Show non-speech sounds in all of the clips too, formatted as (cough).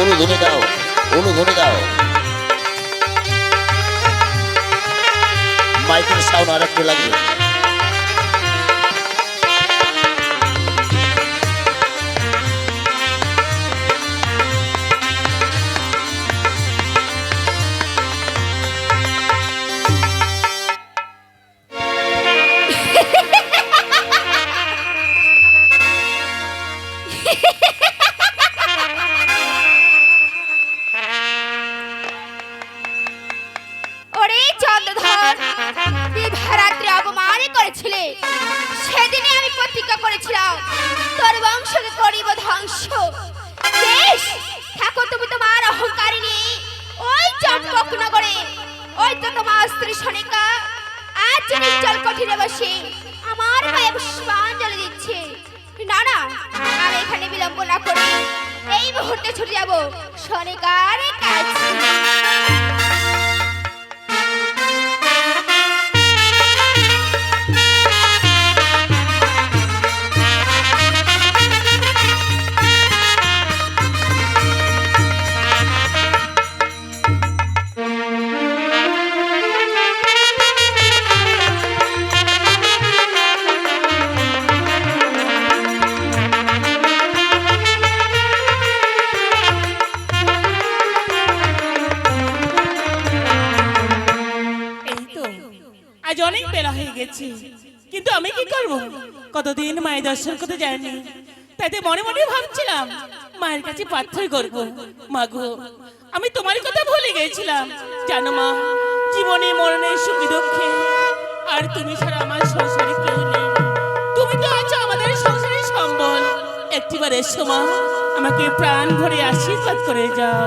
অনুধ্বনি দাও অনুধ্বনি দাও। মাইকের সাউন্ড আর একটু লাগবে স্ত্রী সনিকা, আজ নিশ্চল কঠিনে বসে আমার মায়ের পুষ্পাঞ্জলি দিচ্ছে। না না আমি এখানে বিলম্ব না করে এই মুহূর্তে ছুটে যাব সনিকার কাছে। গেছে কিন্তু আমি কি করব? কতদিন মায়ের দর্শন করতে যায়নি। তাইতে মনে মনে ভাবছিলাম, মায়ের কাছে প্রার্থনা করব। মা গো, আমি তোমার কথা ভুলে গেছিলাম জানো মা, জীবনে মরণে সুখী দুঃখে আর তুমি ছাড়া আমার সংসারে কেউ নেই। তুমি তো আছো আমাদের সংসারের সম্বল। একটিবার এসো মা, আমাকে প্রাণ ভরে আশীর্বাদ করে যাও।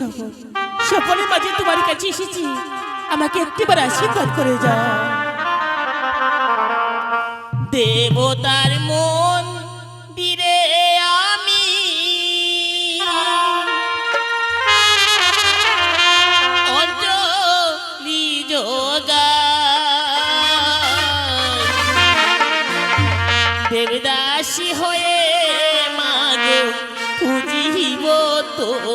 সফল। সফলের মাঝে তোমার কাছে এসেছি। আমাকে একটিবার আশীর্বাদ করে যাও। দেবতার মন দিরে আমি অঞ্জলি যোগাই দেবদাসী হয়ে মাগো পুজিব তোমায়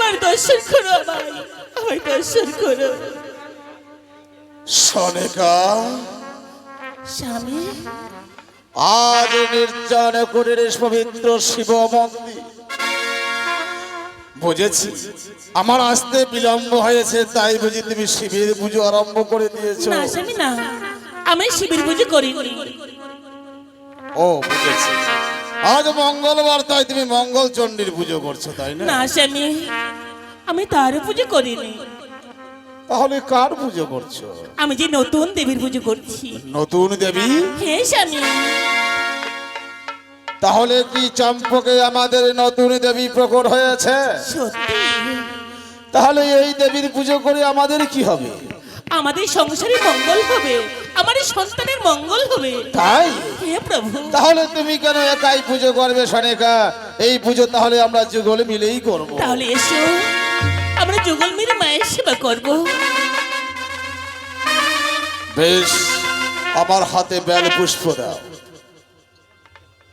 একটিবার দর্শন করো আমায় আমায় দর্শন করো। সনেকা স্বামী। আজ নির্জন কুটির পবিত্র শিব মন্দির। বুঝেছি আমার আসতে বিলম্ব হয়েছে তাই বুঝি তুমি শিবির পুজো আরম্ভ করে দিয়েছ। না স্বামী না। আমি শিবির পুজো করি ও বুঝেছি। আজ মঙ্গলবার তাই তুমি মঙ্গল চণ্ডীর পুজো করছ তাই না? না স্বামী আমি তার পুজো করিনি। তাহলে কার পুজো করছ? আমি যে নতুন দেবীর পুজো করছি। নতুন দেবী? হে স্বামী তাহলে কি চম্পকে আমাদের নতুন দেবী প্রকট হয়েছে? সত্যি? তাহলে এই দেবীর পুজো করে আমাদের কি হবে? আমাদের সংসারে মঙ্গল হবে আমাদের সন্তানের মঙ্গল হবে। তাই? হে প্রভু। তাহলে তুমি কেন একাই পুজো করবে সনেকা? এই পুজো তাহলে আমরা যুগল মিলেই করব। তাহলে এসো আমরা যুগল মিলে মায়ের সেবা করব। বেশ আমার হাতে বেল পুষ্প দাও।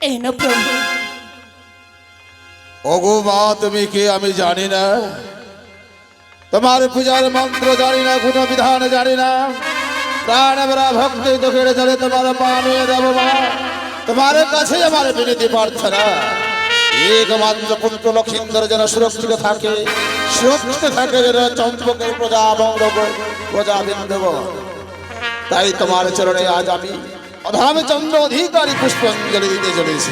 এই না প্রভু। ওগো মা তুমি কে আমি জানি না। তোমার পূজার মন্ত্র জানি না কোনো বিধান জানি না। প্রাণ ভরা ভক্তি দুঃখের জলে তোমার পা নিয়ে দেব মা। তোমার কাছে আমার বিনীতি প্রার্থনা। একমাত্র পুত্র লক্ষিন্দর যেন সুরক্ষিত থাকে সুরক্ষিত থাকে যেন চম্পকের প্রজা বঙ্গ প্রজা বিন্দব। তাই তোমার চরণে আজ আমি অধামচন্দ্র অধিকারী পুষ্পাঞ্জলি দিতে চলেছি।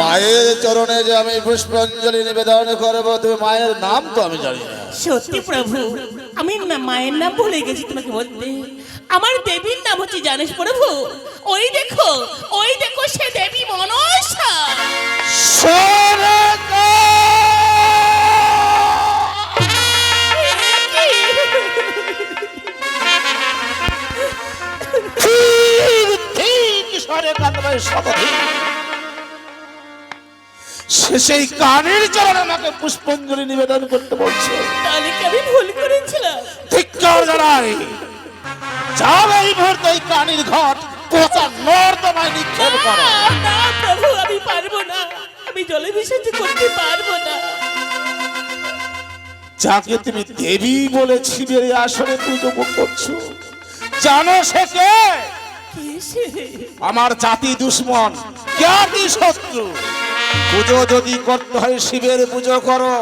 মায়ের চরণে যে আমি পুষ্পাঞ্জলি নিবেদন করব তুমি মায়ের নাম তো আমি জানি না। সত্যি প্রভু। আমি না, মায়ের নাম ভুলে গেছি তোমাকে বলতে। আমার দেবীর নাম হচ্ছে জানিস প্রভু? ওই দেখো ওই দেখো সে দেবী মনসা। সে সেই কানের চরণে আমাকে পুষ্পাঞ্জলি নিবেদন করতে বলছে। আমি ভুল করেছিলাম। ধিক্কার জানাই। যাও এই মুহূর্তে এই কানির ঘট পচা নর্দমায় নিক্ষেপ করো। না, না প্রভু আমি পারব না। আমি জলে বিসর্জন করতে পারব না। যাকে তুমি দেবী বলে শিবের আসরে পুজো করছ জানো সে কে? কে আমার জাতি দুশ্মন জ্ঞাতি শত্রু? পুজো যদি করতে হয় শিবের পুজো করো।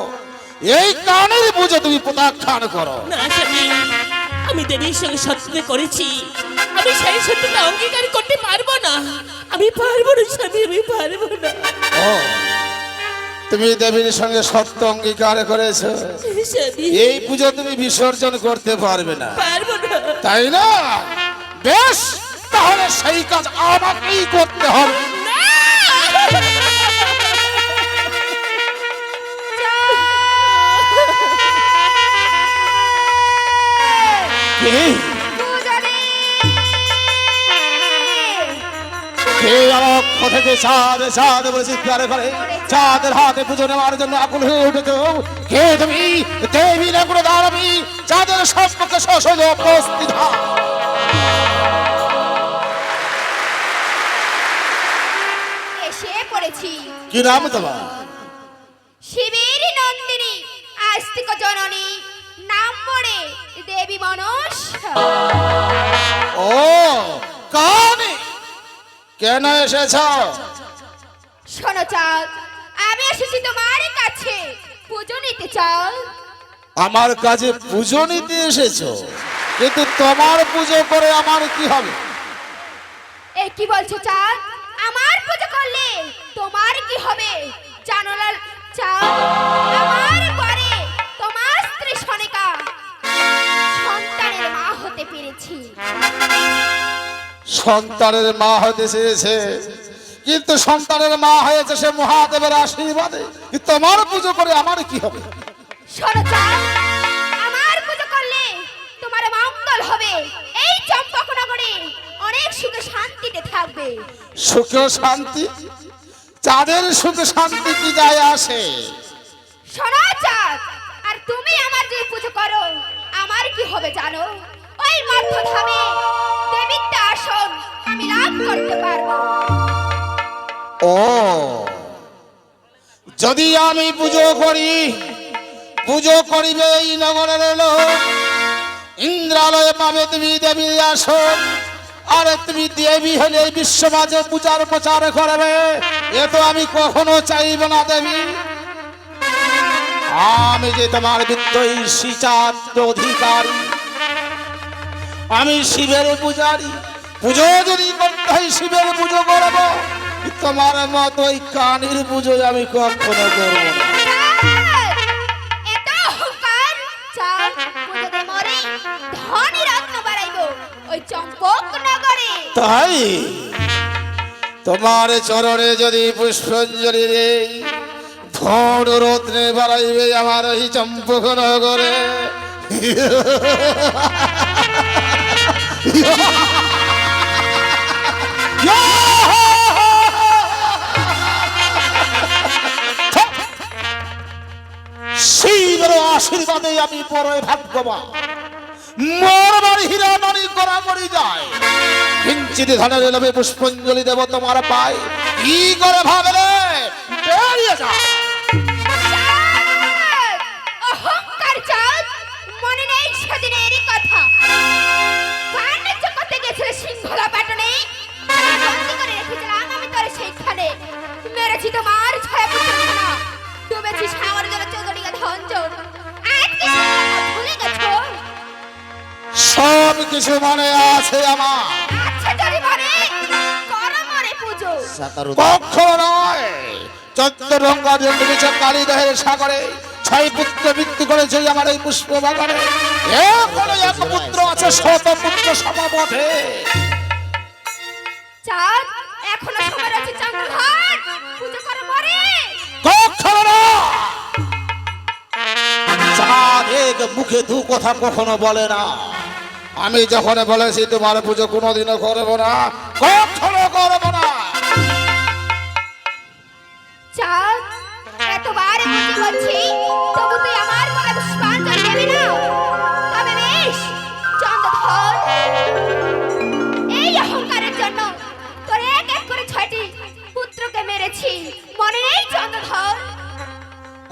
এই কানের পুজো তুমি প্রত্যাখ্যান করো। না স্বামী আমি দেবীর সঙ্গে সত্যতা করেছি। আমি সেই সত্যতা অঙ্গীকার করতে পারব না। আমি পারব না স্বামী আমি পারব না। ও তুমি দেবীর সঙ্গে সত্য অঙ্গীকার করেছ। এই পুজো তুমি বিসর্জন করতে পারবে না। পারব না। তাই না? বেশ তাহলে সেই কাজ আমাকেই করতে হবে। কে? কে অক্ষ থেকে চাঁদ চাঁদ বলে চিৎকার করে। চাঁদের হাতে পুজো নেওয়ার জন্য আকুল হয়ে উঠেছ। কে তুমি দেবী না কোনো দানবী চাঁদের সম্পর্কে সসজ উপস্থিত কি নাম তোমার? দেবী মনস ও কানে কেন এসেছ? শোনো চাল। আমি এসেছি তোমার কাছে। পুজো নিতে চাও আমার কাছে পুজো নিতে এসেছ? কিন্তু তোমার পুজো করে আমার কি হবে? এ কি বলছো চাঁদ? আমার পুজো করলে তোমার কি হবে? জানো না চাঁদ আমার করতে পেরেছি। সন্তানের মা হতে চেয়েছে। কিন্তু সন্তানের মা হয়েছে সে মহাদেবের আশীর্বাদে। তোমার পুজো করে আমার কি হবে? আমার পুজো করলে তোমার মঙ্গল হবে। এই চম্পক অনেক সুখে শান্তিতে থাকবে। সুখ শান্তি? চাঁদের সুখ শান্তি কি যায় আসে। শোনা চাঁদ আর তুমি আমার যে পুজো করো আমার কি হবে জানো? যদি আমি পুজো করি, পুজো করিবে এই নগরের লোক। ইন্দ্রালয়ে পাবে তুমি দেবী আসন, আর তুমি দেবী হলে এই বিশ্ব মাঝে পূজার প্রচার করবে। এ তো আমি কখনো চাইব না দেবী। আমি যে তোমার বিদ্রোহী চাঁদ অধিকারী আমি শিবের পূজারি। পুজো যদি করতে শিবের পুজো করব। তোমার মত ওই কানির পুজো আমি কখনো করব না। তাই? তোমার চরণে যদি পুষ্পাঞ্জলি রে ধন রত্নে বাড়াইবে আমার এই চম্পক নগরে। (laughs) আশীর্বাদে আমি পরে ভাগ্যবান। মোর বাড়ি হীরা মানি করা মরি যায়। কিঞ্চিত ধনের লোভে পুষ্পাঞ্জলি দেব তোমার পাই কি করে ভাবলে? বেরিয়ে যা। গেছিলে পাটনে। করে রেখেছিলাম আমি তোর সেইখানে। মেরেছি তোমার ছয় পুত্র খানা ডুবেছি সাগর জলে চৌধুরীকে ধনজন আজকে ভুলে গেছো? সব কিছু মনে আছে আমার। আচ্ছা যদি মনে করো মনে পুজো। সাকারু নয় চন্দ্রঙ্গা জন্মেছে কালীদহের সাগরে। ছয় পুত্র মৃত্যু করেছে আমার এই পুষ্প বাগানে এক পুত্র আছে শত পুত্র সমাপথে চাঁদ? এখনও আছে পুজো করে পরে। চাঁদ মুখে দু কথা কখনো বলে না। আমি যখন বলেছি, তোমার পুজো কোনোদিনও করব না। কখনো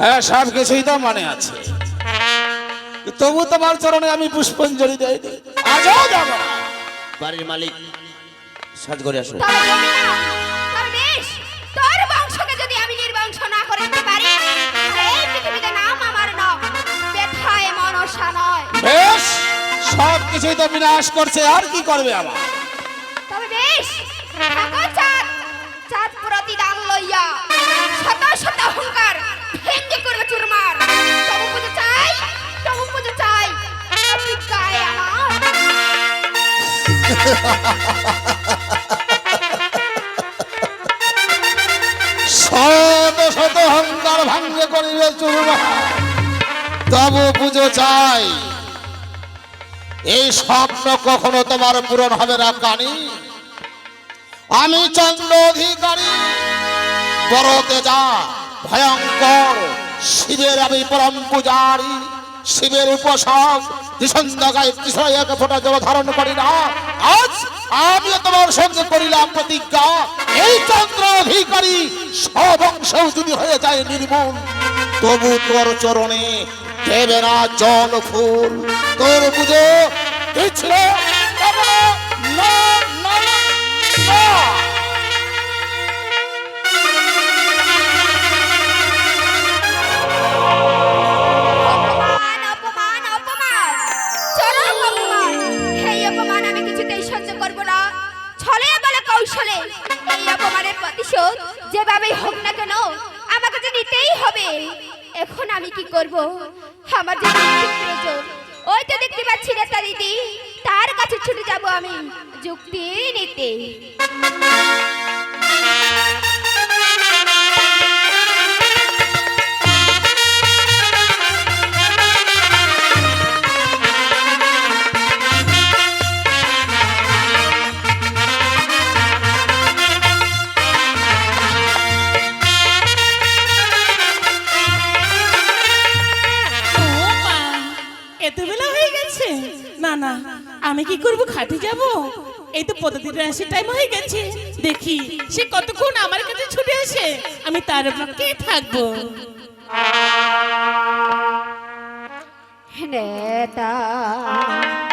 হ্যাঁ সব কিছুই তো মনে আছে। তবু তোমার চরণে আমি পুষ্পাঞ্জলি দেয়নি আজও যাব। বাড়ির মালিক সাজ করে আসো তবে দেবি না তবে বেশ তোর বংশকে যদি আমি নির্বংশ না করে দিতে পারি এই পৃথিবীতে নাম আমার নাম ব্যথায় মনসা নয়। বেশ সব কিছুই তো বিনাশ করছে আর কি করবে আমার? শত শত অহংকার ভাঙ্গে করিবে চুরমা তবু পুজো চাই, এই স্বপ্ন কখনো তোমার পূরণ হবে না কানি। আমি চন্দ্র অধিকারী বড় তেজা ভয়ঙ্কর শিবের আমি পরম পূজারি। শিবের কৃষ্ণ এক ফোঁটা জল ধারণ করি না। আজ আমিও তোমার সঙ্গে করিলাম প্রতিজ্ঞা। এই চন্দ্র অধিকারী সব অংশ যদি হয়ে যায় নির্মূল তবু তোর চরণে দেবে না জল ফুল। তোর পুজো পিছলে না, না, না, কৌশলে এই অপমানের প্রতিশোধ যেভাবেই হোক না কেন, আমাকে তো নিতেই হবে। এখন আমি কি করব? আমার যে প্রয়োজন, ওই তো দেখতে পাচ্ছি নেতা দিদি। তার কাছে ছুটে যাব আমি যুক্তি নিতে। আমি কি করব? খাটে যাব? এই তো পদদিনের আসে টাইম হয়ে গেছে। দেখি, সে কতক্ষণ আমার কাছে ছুটে আসে? আমি তার পক্ষে থাকব। হ্যাঁ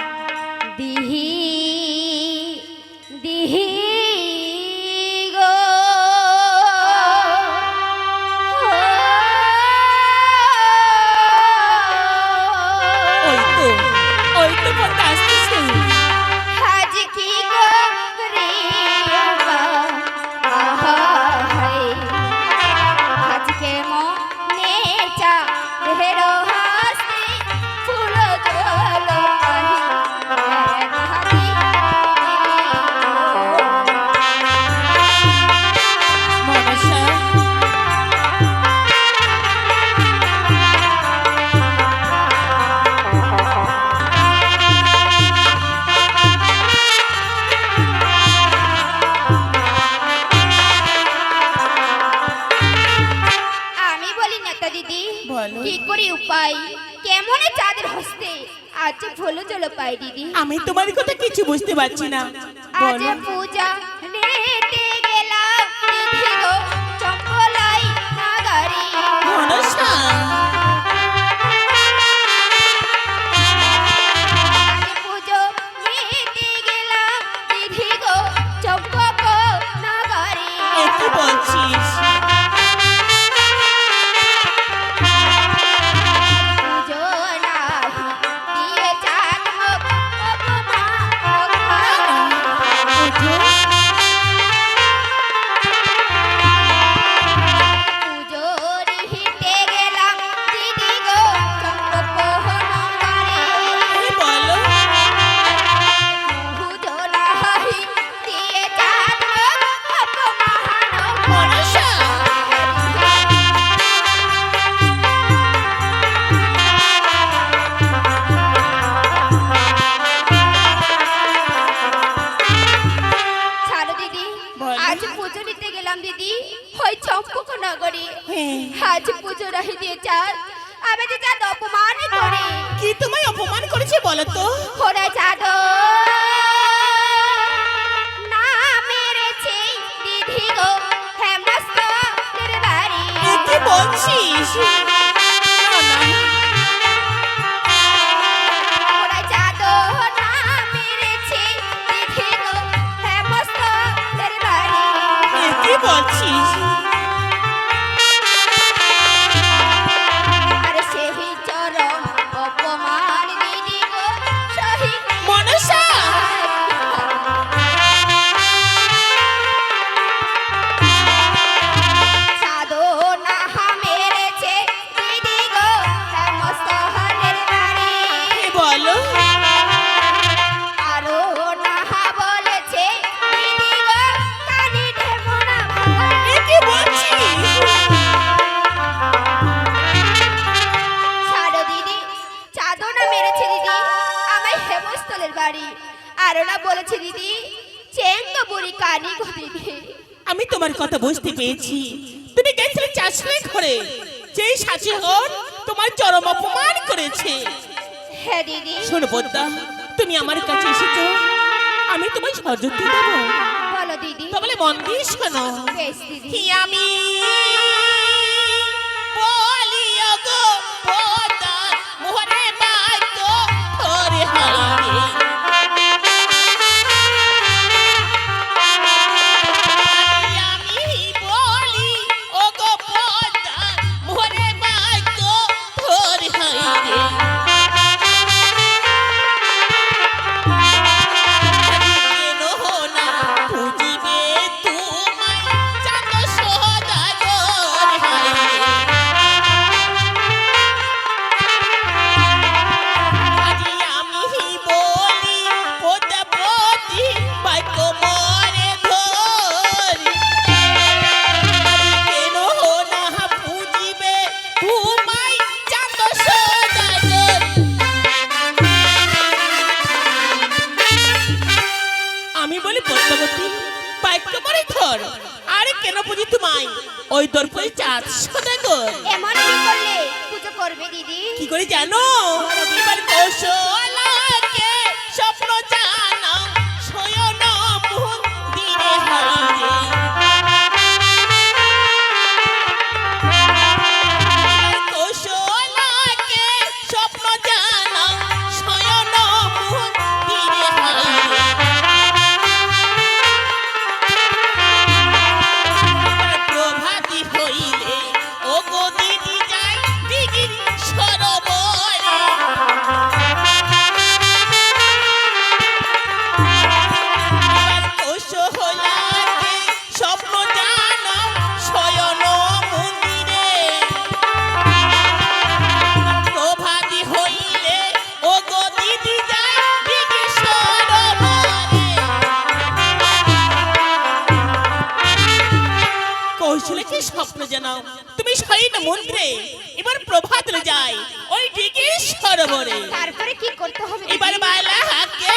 পারছি না। বলো পূজা নগরী হ্যাঁ। আজ পুজো রাহি দিয়ে চার যে চাঁদ অপমান করে। কি তোমায় অপমান করেছে বলো তো ওরা চাঁদ। না মেরেছে দিদি গো হেমস্ত বাড়ি কি বলছিস? প্রমোদা তুমি আমার কাছে এসেছ আমি তোমায় সহযোগিতা দেবো। বলো দিদি। তাহলে মন দিস কেন? আমি সরোবরে তারপরে কি করতে হবে? এবার বালা হাকে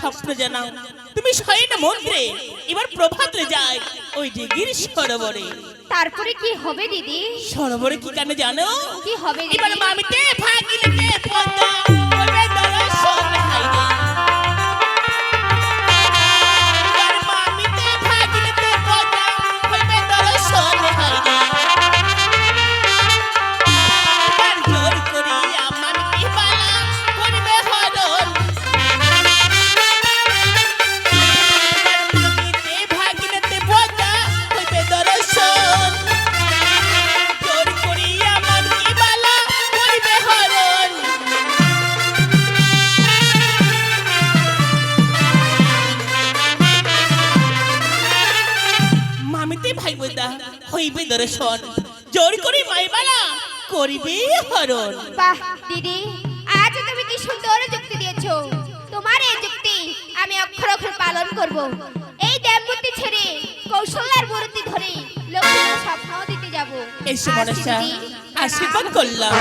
স্বপ্ন জানাও। তুমি শয়ন মন্ত্রে এবার প্রভাতে যাই ওই দিগির সরোবরে। তারপরে কি হবে দিদি? সরোবরে কি কেন জানো? কি হবে এবার মামিতে ভাগিলেতে পদ্মা? হরণ বাহ দিদি আজ তুমি কি সুন্দর যুক্তি দিয়েছ। তোমার এই যুক্তি আমি অক্ষর অক্ষর পালন করব। এই দেবমূর্তি ছেড়ে কৌশলার মূর্তি ধরে লক্ষ্মীর স্বপ্ন দিতে যাব। এসো মনসা আশীর্বাদ করলাম।